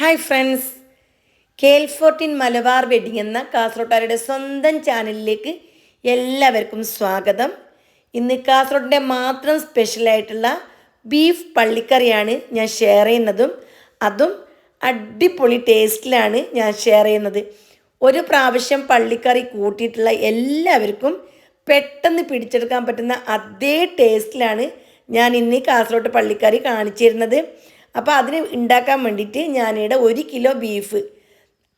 Hi friends KL fourteen Malabar wedding എന്ന കാസർഗോട്ടുകാരുടെ സ്വന്തം ചാനലിലേക്ക് എല്ലാവർക്കും സ്വാഗതം. ഇന്ന് കാസർഗോഡിന്റെ മാത്രം സ്പെഷ്യലായിട്ടുള്ള ബീഫ് പള്ളിക്കറിയാണ് ഞാൻ ഷെയർ ചെയ്യുന്നതും അതും അടിപൊളി ടേസ്റ്റിലാണ് ഞാൻ ഷെയർ ചെയ്യുന്നത്. ഒരു പ്രാവശ്യം പള്ളിക്കറി കൂട്ടിയിട്ടുള്ള എല്ലാവർക്കും പെട്ടെന്ന് പിടിച്ചെടുക്കാൻ പറ്റുന്ന അതേ ടേസ്റ്റിലാണ് ഞാൻ ഇന്ന് കാസർഗോഡ് പള്ളിക്കറി കാണിച്ചിരുന്നത്. അപ്പോൾ അതിന് ഉണ്ടാക്കാൻ വേണ്ടിയിട്ട് ഞാനിവിടെ ഒരു കിലോ ബീഫ്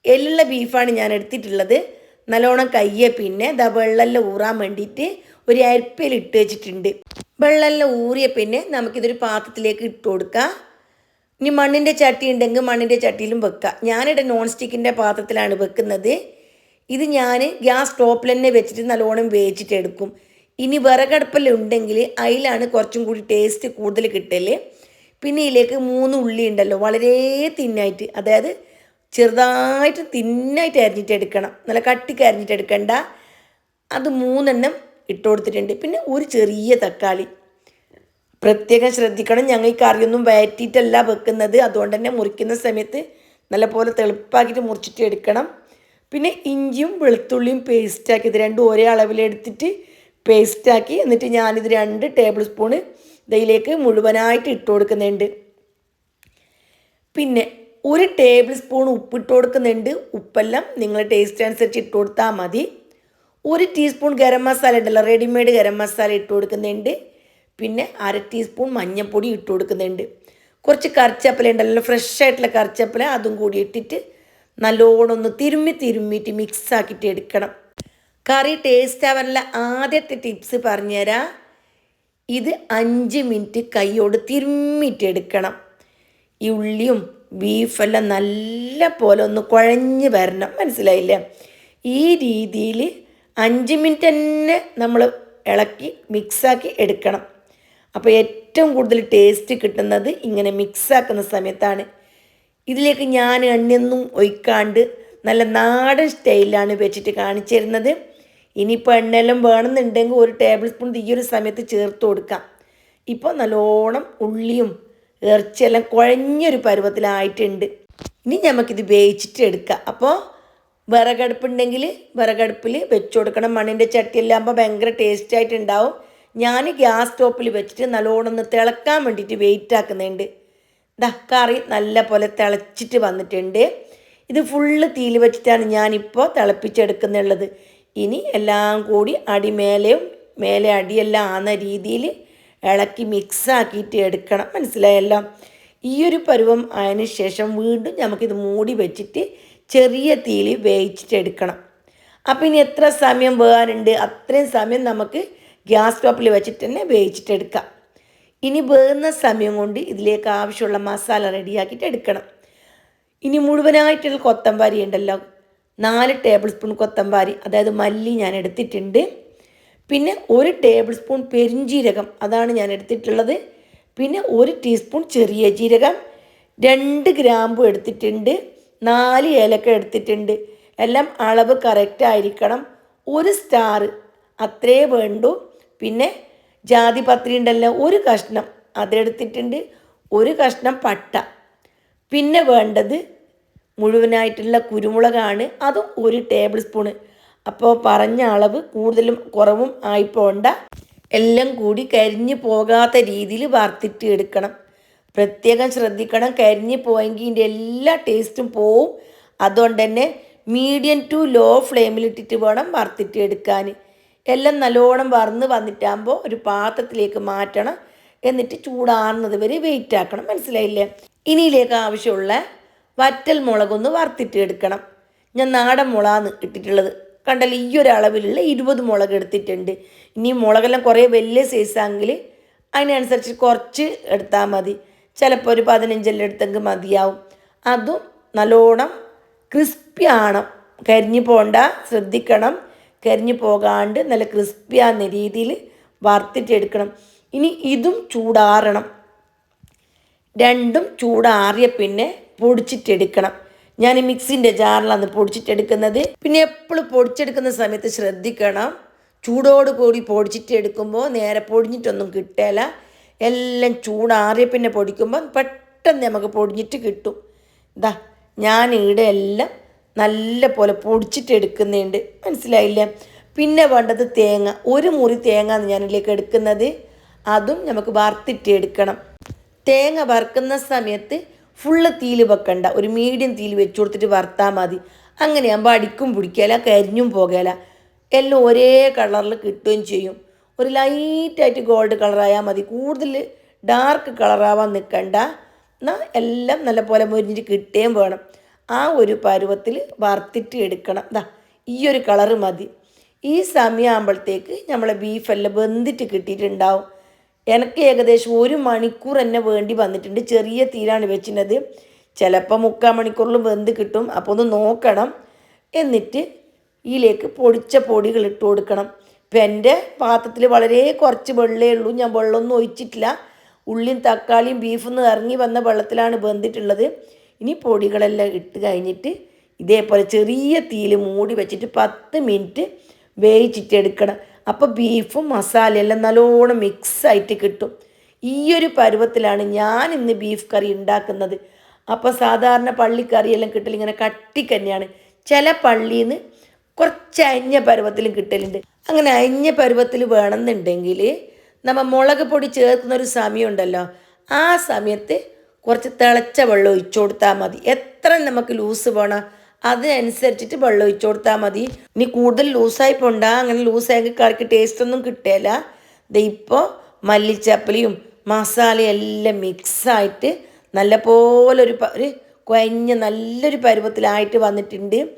എല്ലുള്ള ബീഫാണ് ഞാൻ എടുത്തിട്ടുള്ളത്. നല്ലോണം കയ്യെ പിന്നെ ദാ വെള്ളമെല്ലാം ഊറാൻ വേണ്ടിയിട്ട് ഒരു അരിപ്പയിൽ ഇട്ട് വെച്ചിട്ടുണ്ട്. വെള്ളമെല്ലാം ഊറിയ പിന്നെ നമുക്കിതൊരു പാത്രത്തിലേക്ക് ഇട്ട് കൊടുക്കാം. ഇനി മണ്ണിന്റെ ചട്ടി ഉണ്ടെങ്കിൽ മണ്ണിന്റെ ചട്ടിയിലും വെക്കാം. ഞാനിവിടെ നോൺ സ്റ്റിക്കിന്റെ പാത്രത്തിലാണ് വെക്കുന്നത്. ഇത് ഞാൻ ഗ്യാസ് സ്റ്റോപ്പിൽ തന്നെ വെച്ചിട്ട് നല്ലോണം വേവിച്ചിട്ട് എടുക്കും. ഇനി വിറകടുപ്പെല്ലാം ഉണ്ടെങ്കിൽ അതിലാണ് കുറച്ചും കൂടി ടേസ്റ്റ് കൂടുതൽ കിട്ടൽ പിന്നെ ഇതിലേക്ക് മൂന്ന് ഉള്ളി ഉണ്ടല്ലോ വളരെ തിന്നായിട്ട് അതായത് ചെറുതായിട്ട് തിന്നായിട്ട് അരിഞ്ഞിട്ട് എടുക്കണം. നല്ല കട്ടിക്ക് അരിഞ്ഞിട്ട് എടുക്കണ്ട. അത് മൂന്നെണ്ണം ഇട്ട് കൊടുത്തിട്ടുണ്ട്. പിന്നെ ഒരു ചെറിയ തക്കാളി. പ്രത്യേകം ശ്രദ്ധിക്കണം. ഞങ്ങൾ ഈ കറിയൊന്നും വയറ്റിയിട്ടല്ല വെക്കുന്നത്. അതുകൊണ്ട് തന്നെ മുറിക്കുന്ന സമയത്ത് നല്ലപോലെ തെളുപ്പാക്കിയിട്ട് മുറിച്ചിട്ട് എടുക്കണം. പിന്നെ ഇഞ്ചിയും വെളുത്തുള്ളിയും പേസ്റ്റാക്കി ഇത് രണ്ടും ഒരേ അളവിലെടുത്തിട്ട് പേസ്റ്റാക്കി എന്നിട്ട് ഞാനിത് രണ്ട് ടേബിൾ സ്പൂണ് ഇതിലേക്ക് മുഴുവനായിട്ട് ഇട്ട് കൊടുക്കുന്നുണ്ട്. പിന്നെ ഒരു ടേബിൾ സ്പൂൺ ഉപ്പിട്ട് കൊടുക്കുന്നുണ്ട്. ഉപ്പെല്ലാം നിങ്ങൾ ടേസ്റ്റ് അനുസരിച്ച് ഇട്ട് കൊടുത്താൽ മതി. ഒരു ടീസ്പൂൺ ഗരം മസാല ഉണ്ടല്ലോ റെഡിമെയ്ഡ് ഗരം മസാല ഇട്ട് കൊടുക്കുന്നുണ്ട്. പിന്നെ അര ടീസ്പൂൺ മഞ്ഞൾപ്പൊടി ഇട്ട് കൊടുക്കുന്നുണ്ട്. കുറച്ച് കറിച്ചപ്പല ഉണ്ടല്ലോ ഫ്രഷ് ആയിട്ടുള്ള കറിച്ചപ്പല അതും കൂടി ഇട്ടിട്ട് നല്ലോണം ഒന്ന് തിരുമ്മി തിരുമ്മിയിട്ട് മിക്സ് ആക്കിയിട്ട് എടുക്കണം. കറി ടേസ്റ്റ് ആവാനുള്ള ആദ്യത്തെ ടിപ്സ് പറഞ്ഞുതരാം. ഇത് അഞ്ച് മിനിറ്റ് കൈയോട് തിരുമ്മിട്ടെടുക്കണം. ഈ ഉള്ളിയും ബീഫെല്ലാം നല്ല പോലെ ഒന്ന് കുഴഞ്ഞ് വരണം. മനസ്സിലായില്ലേ? ഈ രീതിയിൽ അഞ്ച് മിനിറ്റ് തന്നെ നമ്മൾ ഇളക്കി മിക്സാക്കി എടുക്കണം. അപ്പോൾ ഏറ്റവും കൂടുതൽ ടേസ്റ്റ് കിട്ടുന്നത് ഇങ്ങനെ മിക്സാക്കുന്ന സമയത്താണ്. ഇതിലേക്ക് ഞാൻ എണ്ണയൊന്നും ഒഴിക്കാണ്ട് നല്ല നാടൻ സ്റ്റൈലാണ് വെച്ചിട്ട് കാണിച്ചു തരുന്നത്. ഇനിയിപ്പോൾ എണ്ണയെല്ലാം വേണമെന്നുണ്ടെങ്കിൽ ഒരു ടേബിൾ സ്പൂൺ ഈ ഒരു സമയത്ത് ചേർത്ത് കൊടുക്കാം. ഇപ്പോൾ നല്ലോണം ഉള്ളിയും ഇറച്ചിയെല്ലാം കുഴഞ്ഞൊരു പരുവത്തിലായിട്ടുണ്ട്. ഇനി നമുക്കിത് വേവിച്ചിട്ട് എടുക്കാം. അപ്പോൾ വിറകടുപ്പുണ്ടെങ്കിൽ വിറകടുപ്പിൽ വെച്ച് കൊടുക്കണം. മണ്ണിന്റെ ചട്ടിയെല്ലാകുമ്പോൾ ഭയങ്കര ടേസ്റ്റ് ആയിട്ടുണ്ടാവും. ഞാൻ ഗ്യാസ് സ്റ്റോപ്പിൽ വെച്ചിട്ട് നല്ലോണം ഒന്ന് തിളക്കാൻ വേണ്ടിയിട്ട് വെയിറ്റ് ആക്കുന്നുണ്ട്. ദാ കറി നല്ല പോലെ തിളച്ചിട്ട് വന്നിട്ടുണ്ട്. ഇത് ഫുള്ള് തീയിൽ വെച്ചിട്ടാണ് ഞാനിപ്പോൾ തിളപ്പിച്ചെടുക്കുന്നുള്ളത്. ഇനി എല്ലാം കൂടി അടിമേലെയും മേലെ അടിയെല്ലാം ആകുന്ന രീതിയിൽ ഇളക്കി മിക്സാക്കിയിട്ട് എടുക്കണം. മനസ്സിലായല്ലോ? ഈ ഒരു പരുവം ആയതിനു ശേഷം വീണ്ടും നമുക്കിത് മൂടി വെച്ചിട്ട് ചെറിയ തീയിൽ വേവിച്ചിട്ട് എടുക്കണം. അപ്പം ഇനി എത്ര സമയം വേകാനുണ്ട് അത്രയും സമയം നമുക്ക് ഗ്യാസ് സ്റ്റോപ്പിൽ വെച്ചിട്ട് തന്നെ വേവിച്ചിട്ട് എടുക്കാം. ഇനി വേകുന്ന സമയം കൊണ്ട് ഇതിലേക്ക് ആവശ്യമുള്ള മസാല റെഡിയാക്കിയിട്ട് എടുക്കണം. ഇനി മുഴുവനായിട്ടുള്ള കൊത്തമ്പാരി ഉണ്ടല്ലോ നാല് ടേബിൾ സ്പൂൺ കൊത്തമ്പാരി അതായത് മല്ലി ഞാൻ എടുത്തിട്ടുണ്ട്. പിന്നെ ഒരു ടേബിൾ സ്പൂൺ പെരിഞ്ജീരകം അതാണ് ഞാൻ എടുത്തിട്ടുള്ളത്. പിന്നെ ഒരു ടീസ്പൂൺ ചെറിയ ജീരകം രണ്ട് ഗ്രാമ്പു എടുത്തിട്ടുണ്ട് നാല് ഏലക്ക എടുത്തിട്ടുണ്ട്. എല്ലാം അളവ് കറക്റ്റ് ആയിരിക്കണം. ഒരു സ്റ്റാർ അത്രേ വേണ്ടു. പിന്നെ ജാതി പത്രി ഉണ്ടല്ലോ ഒരു കഷ്ണം അതെടുത്തിട്ടുണ്ട് ഒരു കഷ്ണം പട്ട. പിന്നെ വേണ്ടത് മുഴുവനായിട്ടുള്ള കുരുമുളകാണ്. അതും ഒരു ടേബിൾ സ്പൂണ് അപ്പോൾ പറഞ്ഞ അളവ് കൂടുതലും കുറവും ആയി പോണ്ട എല്ലാം കൂടി കരിഞ്ഞു പോകാത്ത രീതിയിൽ വറുത്തിട്ട് എടുക്കണം. പ്രത്യേകം ശ്രദ്ധിക്കണം. കരിഞ്ഞു പോയെങ്കിൽ ഇതിന്റെ എല്ലാ ടേസ്റ്റും പോവും. അതുകൊണ്ട് തന്നെ മീഡിയം ടു ലോ ഫ്ലെയിമിലിട്ടിട്ട് വേണം വറുത്തിട്ട് എടുക്കാൻ. എല്ലാം നല്ലോണം വറന്ന് വന്നിട്ടാകുമ്പോൾ ഒരു പാത്രത്തിലേക്ക് മാറ്റണം. എന്നിട്ട് ചൂടാറുന്നത് വരെ വെയിറ്റ് ആക്കണം. മനസ്സിലായില്ലേ? ഇനിയിലേക്ക് ആവശ്യമുള്ള വറ്റൽ മുളകൊന്ന് വറുത്തിട്ട് എടുക്കണം. ഞാൻ നാടൻ മുളകാണ് ഇട്ടിട്ടുള്ളത്. കണ്ടല്ല ഈ ഒരു അളവിലുള്ള ഇരുപത് മുളക് എടുത്തിട്ടുണ്ട്. ഇനി മുളകെല്ലാം കുറേ വലിയ സൈസാണെങ്കിൽ അതിനനുസരിച്ച് കുറച്ച് എടുത്താൽ മതി. ചിലപ്പോൾ ഒരു പതിനഞ്ചെല്ലാം എടുത്തെങ്കിൽ മതിയാവും. അതും നല്ലോണം ക്രിസ്പി ആണം കരിഞ്ഞു പോണ്ട ശ്രദ്ധിക്കണം. കരിഞ്ഞു പോകാണ്ട് നല്ല ക്രിസ്പി ആകുന്ന രീതിയിൽ വറുത്തിട്ട് എടുക്കണം. ഇനി ഇതും ചൂടാറണം. രണ്ടും ചൂടാറിയ പിന്നെ പൊടിച്ചിട്ടെടുക്കണം. ഞാൻ മിക്സിന്റെ ജാറിലാണ് പൊടിച്ചിട്ടെടുക്കുന്നത്. പിന്നെ എപ്പോഴും പൊടിച്ചെടുക്കുന്ന സമയത്ത് ശ്രദ്ധിക്കണം. ചൂടോട് കൂടി പൊടിച്ചിട്ട് എടുക്കുമ്പോൾ നേരെ പൊടിഞ്ഞിട്ടൊന്നും കിട്ടില്ല എല്ലാം ചൂടാറിയ പിന്നെ പൊടിക്കുമ്പോൾ പെട്ടെന്ന് നമുക്ക് പൊടിഞ്ഞിട്ട് കിട്ടും. ഇതാ ഞാൻ ഇവിടെ എല്ലാം നല്ല പോലെ പൊടിച്ചിട്ട് എടുക്കുന്നുണ്ട് മനസ്സിലായില്ലേ? പിന്നെ വേണ്ടത് തേങ്ങ. ഒരു മുറി തേങ്ങ ഞാനിലേക്ക് എടുക്കുന്നത്. അതും നമുക്ക് വറുത്തിട്ട് എടുക്കണം തേങ്ങ വറുക്കുന്ന സമയത്ത് ഫുള്ള് തീയിൽ വെക്കണ്ട. ഒരു മീഡിയം തീയിൽ വെച്ച് കൊടുത്തിട്ട് വറുത്താൽ മതി. അങ്ങനെയാകുമ്പോൾ അടിക്കും പിടിക്കല കരിഞ്ഞും പോകല. എല്ലാം ഒരേ കളറിൽ കിട്ടുകയും ചെയ്യും. ഒരു ലൈറ്റായിട്ട് ഗോൾഡ് കളറായാൽ മതി. കൂടുതൽ ഡാർക്ക് കളറാവാൻ നിൽക്കണ്ട എന്നാൽ എല്ലാം നല്ലപോലെ മുരിഞ്ഞിട്ട് കിട്ടുകയും വേണം. ആ ഒരു പരുവത്തിൽ വറുത്തിട്ട് എടുക്കണം. ദാ ഈ ഒരു കളറ് മതി. ഈ സമയമാകുമ്പോഴത്തേക്ക് നമ്മളെ ബീഫെല്ലാം വെന്തിട്ട് കിട്ടിയിട്ടുണ്ടാവും. എനിക്ക് ഏകദേശം ഒരു മണിക്കൂർ തന്നെ വേണ്ടി വന്നിട്ടുണ്ട്. ചെറിയ തീരാണ് വെച്ചിരുന്നത് ചിലപ്പോൾ മുക്കാൽ മണിക്കൂറിലും വെന്ത് കിട്ടും. അപ്പോൾ ഒന്ന് നോക്കണം. എന്നിട്ട് ഇതിലേക്ക് പൊടിച്ച പൊടികൾ ഇട്ട് കൊടുക്കണം. ഇപ്പം എന്റെ പാത്രത്തിൽ വളരെ കുറച്ച് വെള്ളമേ ഉള്ളൂ. ഞാൻ വെള്ളമൊന്നും ഒഴിച്ചിട്ടില്ല. ഉള്ളിയും തക്കാളിയും ബീഫും ഇറങ്ങി വന്ന വെള്ളത്തിലാണ് വെന്തിട്ടുള്ളത്. ഇനി പൊടികളെല്ലാം ഇട്ട് കഴിഞ്ഞിട്ട് ഇതേപോലെ ചെറിയ തീയിൽ മൂടി വെച്ചിട്ട് പത്ത് മിനിറ്റ് വേവിച്ചിട്ടെടുക്കണം അപ്പോൾ ബീഫും മസാലയെല്ലാം നല്ലോണം മിക്സ് ആയിട്ട് കിട്ടും. ഈ ഒരു പരുവത്തിലാണ് ഞാൻ ഇന്ന് ബീഫ് കറി ഉണ്ടാക്കുന്നത്. അപ്പോൾ സാധാരണ പള്ളിക്കറിയെല്ലാം കിട്ടൽ ഇങ്ങനെ കട്ടിക്കന്നെയാണ് ചില പള്ളിയിൽ നിന്ന് കുറച്ച് അഞ്ഞ പരുവത്തിലും കിട്ടലുണ്ട്. അങ്ങനെ അഞ്ഞ പരുവത്തിൽ വേണമെന്നുണ്ടെങ്കിൽ നമ്മൾ മുളക് പൊടി ചേർക്കുന്ന ഒരു സമയമുണ്ടല്ലോ. ആ സമയത്ത് കുറച്ച് തിളച്ച വെള്ളം ഒഴിച്ചു കൊടുത്താൽ മതി. എത്ര നമുക്ക് ലൂസ് വേണം. അതിനനുസരിച്ചിട്ട് വെള്ളം ഒഴിച്ചു കൊടുത്താൽ മതി. ഇനി കൂടുതൽ ലൂസായി പോണ്ടാ. അങ്ങനെ ലൂസായെങ്കിൽ കറിക്ക് ടേസ്റ്റ് ഒന്നും കിട്ടില്ല ഇത് ഇപ്പോൾ മല്ലിച്ചപ്പലിയും മസാലയും എല്ലാം മിക്സായിട്ട് നല്ലപോലെ ഒരു പ- ഒരു കുഴഞ്ഞ നല്ലൊരു പരുവത്തിലായിട്ട് വന്നിട്ടുണ്ട്.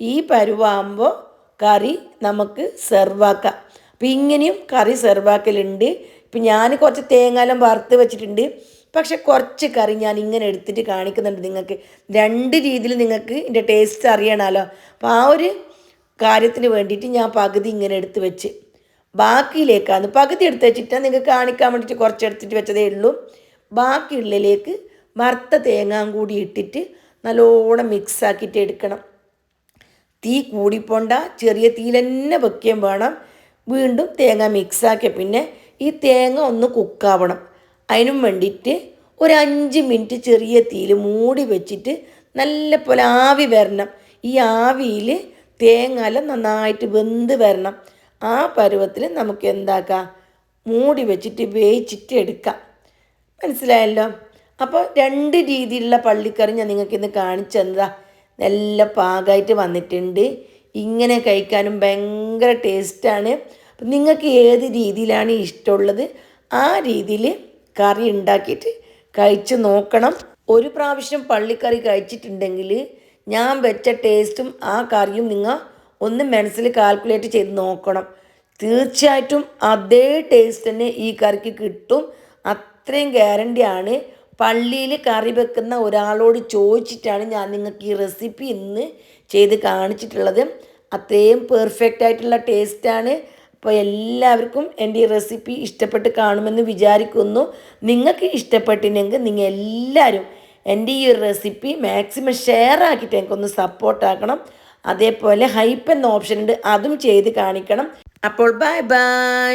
ഈ പരുവാകുമ്പോൾ കറി നമുക്ക് സെർവാക്കാം അപ്പം ഇങ്ങനെയും കറി സെർവാക്കലുണ്ട് ഇപ്പം ഞാൻ കുറച്ച് തേങ്ങാലം വറുത്ത് വെച്ചിട്ടുണ്ട്. പക്ഷെ കുറച്ച് കറി ഞാൻ ഇങ്ങനെ എടുത്തിട്ട് കാണിക്കുന്നുണ്ട് നിങ്ങൾക്ക്. രണ്ട് രീതിയിൽ നിങ്ങൾക്ക് ഇതിന്റെ ടേസ്റ്റ് അറിയണമല്ലോ. അപ്പോൾ ആ ഒരു കാര്യത്തിന് വേണ്ടിയിട്ട് ഞാൻ പകുതി ഇങ്ങനെ എടുത്ത് വെച്ച്. ബാക്കിയിലേക്കാണ്. പകുതി എടുത്ത് വെച്ചിട്ടാണ് നിങ്ങൾക്ക് കാണിക്കാൻ വേണ്ടിയിട്ട് കുറച്ച് എടുത്തിട്ട് വെച്ചതേ ഉള്ളൂ. ബാക്കിയുള്ളിലേക്ക് വറുത്ത തേങ്ങാൻ കൂടി ഇട്ടിട്ട് നല്ലോണം മിക്സ് ആക്കിയിട്ട് എടുക്കണം. തീ കൂടിപ്പോണ്ട. ചെറിയ തീയിൽ തന്നെ വെക്കുകയും വേണം. വീണ്ടും തേങ്ങ മിക്സാക്കിയ പിന്നെ ഈ തേങ്ങ ഒന്ന് കുക്കാവണം അതിനും വേണ്ടിയിട്ട് ഒരു അഞ്ച് മിനിറ്റ് ചെറിയ തീയിൽ മൂടി വെച്ചിട്ട് നല്ല പോലെ ആവി വരണം. ഈ ആവിയിൽ തേങ്ങാല നന്നായിട്ട് വെന്ത് വരണം. ആ പരുവത്തിൽ നമുക്ക് എന്താക്കാം? മൂടി വെച്ചിട്ട് വേവിച്ചിട്ട് എടുക്കാം. മനസ്സിലായല്ലോ? അപ്പോൾ രണ്ട് രീതിയിലുള്ള പള്ളിക്കറി ഞാൻ നിങ്ങൾക്ക് ഇന്ന് കാണിച്ചു തന്നതാ. നല്ല പാകമായിട്ട് വന്നിട്ടുണ്ട്. ഇങ്ങനെ കഴിക്കാനും ഭയങ്കര ടേസ്റ്റാണ് നിങ്ങൾക്ക് ഏത് രീതിയിലാണ് ഇഷ്ടമുള്ളത്? ആ രീതിയിൽ കറി ഉണ്ടാക്കിയിട്ട് കഴിച്ച് നോക്കണം. ഒരു പ്രാവശ്യം പള്ളിക്കറി കഴിച്ചിട്ടുണ്ടെങ്കിൽ ഞാൻ വെച്ച ടേസ്റ്റും ആ കറിയും നിങ്ങൾ ഒന്ന് മനസ്സിൽ കാൽക്കുലേറ്റ് ചെയ്ത് നോക്കണം. തീർച്ചയായിട്ടും അതേ ടേസ്റ്റ് തന്നെ ഈ കറിക്ക് കിട്ടും. അത്രയും ഗ്യാരണ്ടിയാണ് പള്ളിയിൽ കറി വെക്കുന്ന ഒരാളോട് ചോദിച്ചിട്ടാണ് ഞാൻ നിങ്ങൾക്ക് ഈ റെസിപ്പി ഇന്ന് ചെയ്ത് കാണിച്ചിട്ടുള്ളത്. അത്രയും പെർഫെക്റ്റ് ആയിട്ടുള്ള ടേസ്റ്റാണ് അപ്പോൾ എല്ലാവർക്കും എന്റെ ഈ റെസിപ്പി ഇഷ്ടപ്പെട്ട് കാണുമെന്ന് വിചാരിക്കുന്നു. നിങ്ങൾക്ക് ഇഷ്ടപ്പെട്ടില്ലെങ്കിൽ നിങ്ങൾ എല്ലാവരും എന്റെ ഈ റെസിപ്പി മാക്സിമം ഷെയർ ആക്കിയിട്ട് എനിക്കൊന്ന് സപ്പോർട്ടാക്കണം അതേപോലെ ഹൈപ്പ് എന്ന ഓപ്ഷൻ ഉണ്ട് അതും ചെയ്ത് കാണിക്കണം. അപ്പോൾ ബൈ ബൈ